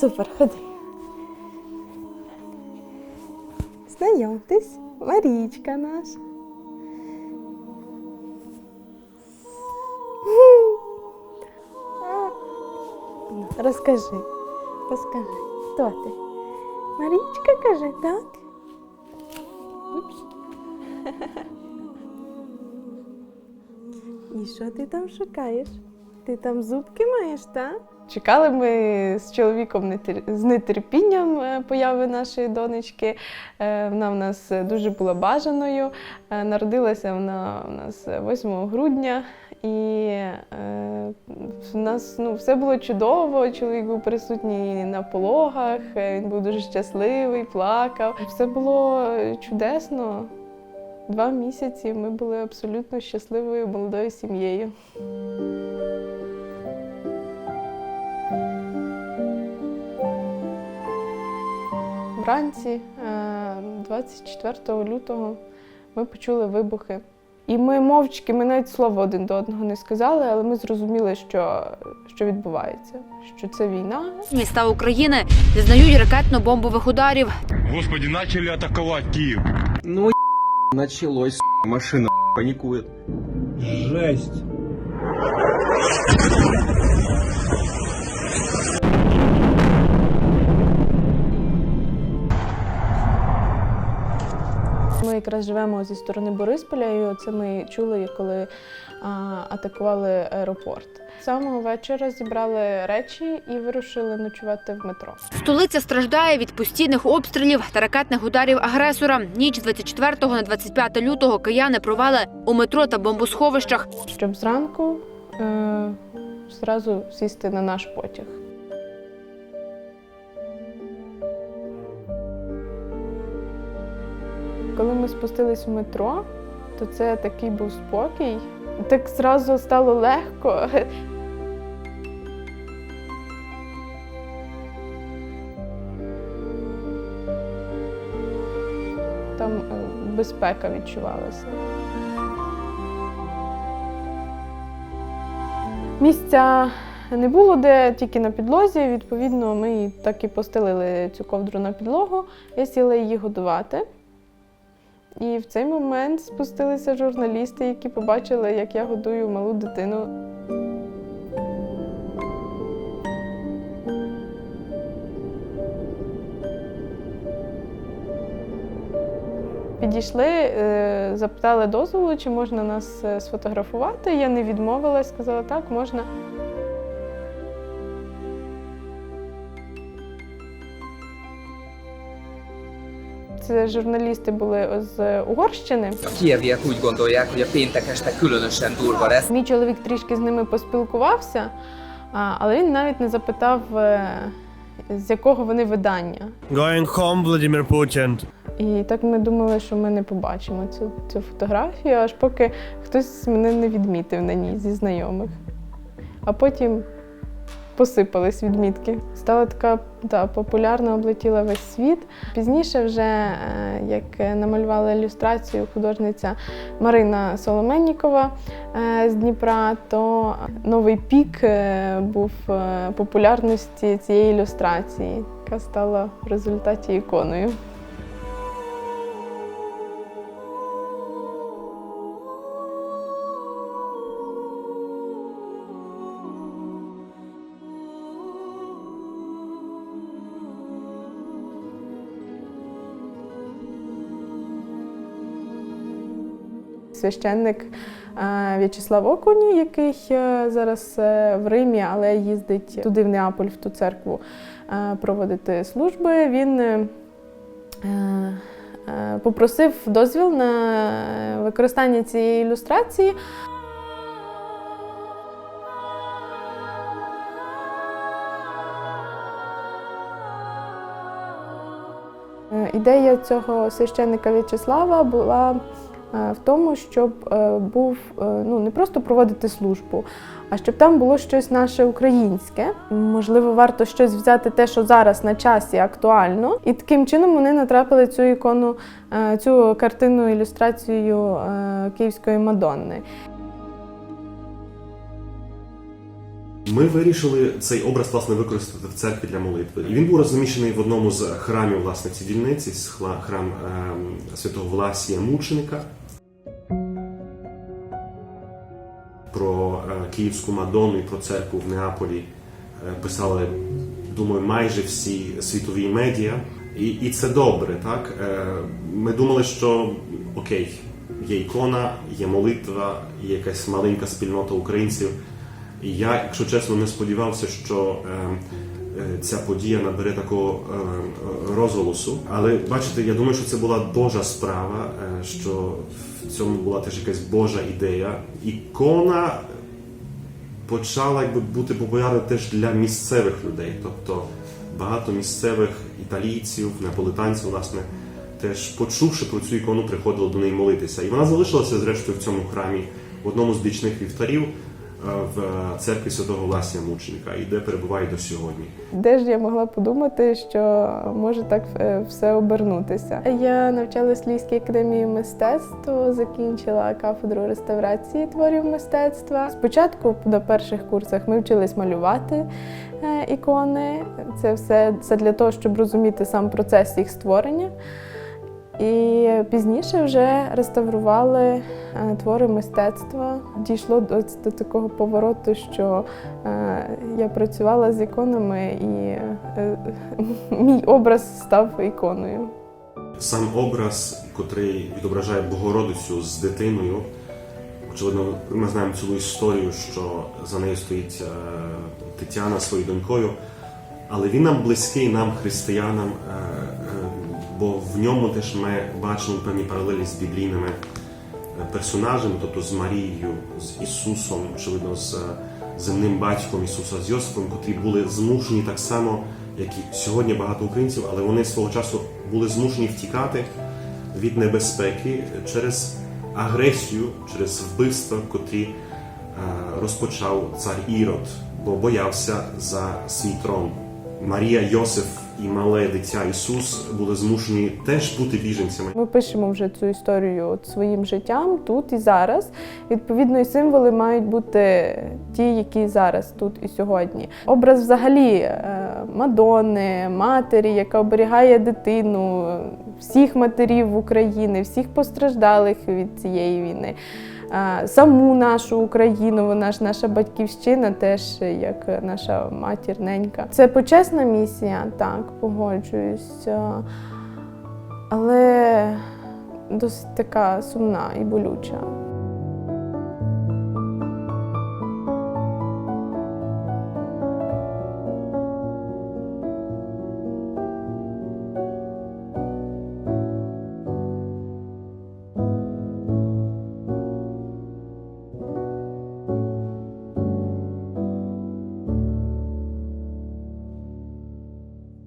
Супер, ходи. Знайомтесь, Марічка наша. Ну, Розкажи, розкажи, хто ти? Марічка каже, так? Упс. І що ти там шукаєш? Ти там зубки маєш, так? Чекали ми з чоловіком з нетерпінням е, появи нашої донечки. Е, Вона в нас дуже була бажаною. Е, Народилася вона у нас 8 грудня, і в нас ну, все було чудово. Чоловік був присутній на пологах, він був дуже щасливий, плакав. Все було чудесно. Два місяці ми були абсолютно щасливою молодою сім'єю. Вранці, е, 24 лютого, ми почули вибухи. І ми мовчки, ми навіть слова один до одного не сказали, але ми зрозуміли, що, що відбувається, що це війна, Міста України зізнають ракетно-бомбових ударів. Господи, начали атаковать Киев. Ну, е- началось, машина паникует. Жесть. Ми якраз живемо зі сторони Борисполя, і оце ми чули, коли атакували аеропорт. Самого вечора зібрали речі і вирушили ночувати в метро. Столиця страждає від постійних обстрілів та ракетних ударів агресора. Ніч з 24 на 25 лютого кияни провели у метро та бомбосховищах. Щоб зранку е, зразу сісти на наш потяг. Коли ми спустились в метро, то це такий був спокій. Так зразу стало легко. Там е, безпека відчувалася. Місця не було, де тільки на підлозі. Відповідно, ми так і постелили цю ковдру на підлогу. Я сіла її годувати. І в цей момент спустилися журналісти, які побачили, як я годую малу дитину. Підійшли, е, запитали дозволу, чи можна нас е, сфотографувати. Я не відмовилась, сказала, так, можна. Журналісти були з Угорщини. A kieviek úgy gondolják, hogy a péntek este különösen durva lesz. Мій чоловік трішки з ними поспілкувався, а, але він навіть не запитав, е, з якого вони видання. Going home, Vladimir Putin. І так ми думали, що ми не побачимо цю, цю фотографію, аж поки хтось мене не відмітив на ній зі знайомих. А потім посипались відмітки. Стала така та, популярна, облетіла весь світ. Пізніше, вже е, як намалювала ілюстрацію художниця Марина Соломеннікова е, з Дніпра, то новий пік е, був популярності цієї ілюстрації, яка стала в результаті іконою. Священник е, В'ячеслав Окуні, який е, зараз е, в Римі, але їздить туди в Неаполь, в ту церкву проводити служби. Він попросив дозвіл на використання цієї ілюстрації. Ідея цього священника В'ячеслава була в тому, щоб е, був е, ну не просто проводити службу, а щоб там було щось наше українське. Можливо, варто щось взяти те, що зараз на часі актуально. І таким чином вони натрапили цю ікону, е, цю картину ілюстрацію е, Київської Мадонни. Ми вирішили цей образ власне використати в церкві для молитви. І він був розміщений в одному з храмів власне ці дільниці, храм ем, святого Власія Мученика. Про е, Київську Мадонну і про церкву в Неаполі е, писали, думаю, майже всі світові медіа. І, і це добре, так? Е, Ми думали, що окей, є ікона, є молитва, є якась маленька спільнота українців. Я, якщо чесно, не сподівався, що е, е, ця подія набере такого е, розголосу. Але бачите, я думаю, що це була Божа справа, що в цьому була теж якась Божа ідея. Ікона почала якби бути популярна теж для місцевих людей. Тобто багато місцевих італійців, неаполитанців, власне, теж почувши про цю ікону, приходили до неї молитися. І вона залишилася зрештою в цьому храмі в одному з бічних вівтарів в церкві святого Власія Мученика, і де перебуває до сьогодні. Де ж я могла подумати, що може так е, все обернутися? Я навчалась Львівській академії мистецтв, закінчила кафедру реставрації творів мистецтва. Спочатку на перших курсах ми вчились малювати е, ікони. Це все це для того, щоб розуміти сам процес їх створення. І пізніше вже реставрували е, твори мистецтва. Дійшло до, до такого повороту, що е, я працювала з іконами, і е, мій образ став іконою. Сам образ, котрий відображає Богородицю з дитиною. Очевидно, ми знаємо цілу історію, що за нею стоїть е, Тетяна своєю донькою, але він нам близький, нам, християнам, е, е, бо в ньому теж ми бачимо певні паралелі з біблійними е, персонажами, тобто з Марією, з Ісусом, очевидно, з е, земним батьком Ісуса з Йосифом, котрі були змушені так само, як і сьогодні багато українців, але вони свого часу були змушені втікати від небезпеки через агресію, через вбивства, котрі е, розпочав цар Ірод, бо боявся за свій трон. Марія, Йосиф і мале дитя Ісус були змушені теж бути біженцями. Ми пишемо вже цю історію своїм життям тут і зараз. Відповідно, і символи мають бути ті, які зараз тут і сьогодні. Образ взагалі е, Мадонни, матері, яка оберігає дитину, всіх матерів України, всіх постраждалих від цієї війни. Саму нашу Україну, вона ж наша батьківщина, теж як наша матір ненька. Це почесна місія, так, погоджуюсь. Але досить така сумна і болюча.